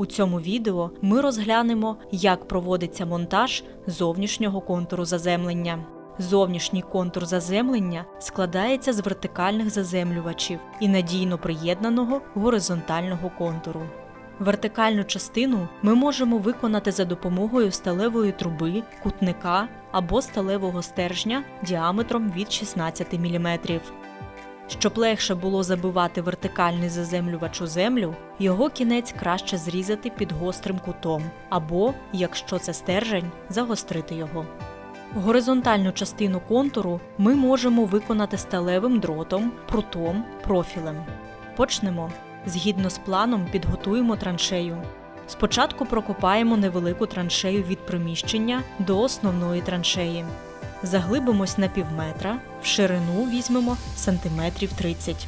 У цьому відео ми розглянемо, як проводиться монтаж зовнішнього контуру заземлення. Зовнішній контур заземлення складається з вертикальних заземлювачів і надійно приєднаного горизонтального контуру. Вертикальну частину ми можемо виконати за допомогою сталевої труби, кутника або сталевого стержня діаметром від 16 мм. Щоб легше було забивати вертикальний заземлювач у землю, його кінець краще зрізати під гострим кутом, або, якщо це стержень, загострити його. Горизонтальну частину контуру ми можемо виконати сталевим дротом, прутом, профілем. Почнемо. Згідно з планом, підготуємо траншею. Спочатку прокопаємо невелику траншею від приміщення до основної траншеї. Заглибимось на півметра, в ширину візьмемо сантиметрів 30.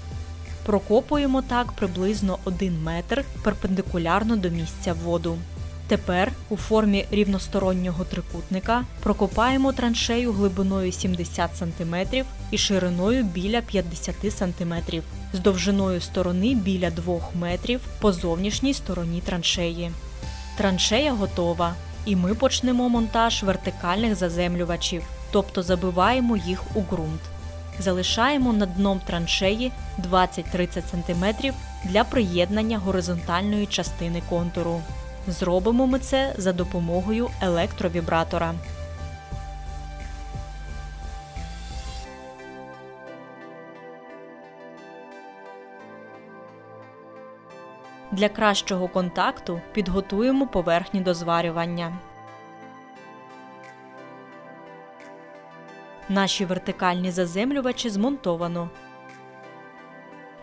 Прокопуємо так приблизно 1 метр перпендикулярно до місця вводу. Тепер у формі рівностороннього трикутника прокопаємо траншею глибиною 70 см і шириною біля 50 см, з довжиною сторони біля 2 метрів по зовнішній стороні траншеї. Траншея готова, і ми почнемо монтаж вертикальних заземлювачів, тобто забиваємо їх у ґрунт. Залишаємо над дном траншеї 20-30 см для приєднання горизонтальної частини контуру. Зробимо ми це за допомогою електровібратора. Для кращого контакту підготуємо поверхні до зварювання. Наші вертикальні заземлювачі змонтовано.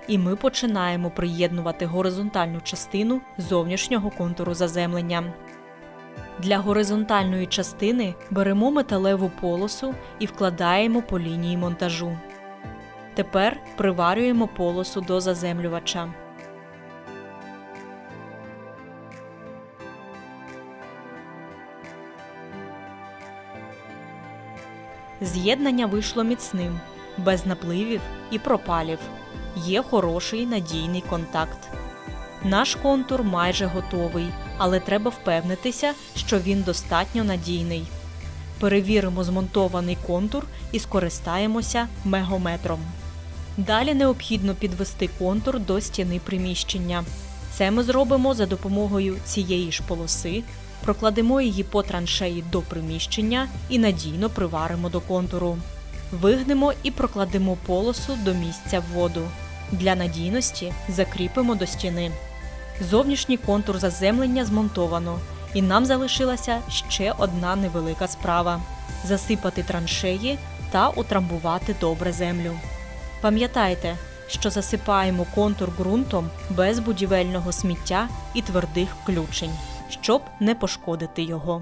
І ми починаємо приєднувати горизонтальну частину зовнішнього контуру заземлення. Для горизонтальної частини беремо металеву полосу і вкладаємо по лінії монтажу. Тепер приварюємо полосу до заземлювача. З'єднання вийшло міцним, без напливів і пропалів. Є хороший надійний контакт. Наш контур майже готовий, але треба впевнитися, що він достатньо надійний. Перевіримо змонтований контур і скористаємося мегометром. Далі необхідно підвести контур до стіни приміщення. Це ми зробимо за допомогою цієї ж полоси, прокладемо її по траншеї до приміщення і надійно приваримо до контуру. Вигнемо і прокладемо полосу до місця вводу. Для надійності закріпимо до стіни. Зовнішній контур заземлення змонтовано, і нам залишилася ще одна невелика справа засипати траншеї та утрамбувати добре землю. Пам'ятайте, що засипаємо контур ґрунтом без будівельного сміття і твердих включень, щоб не пошкодити його.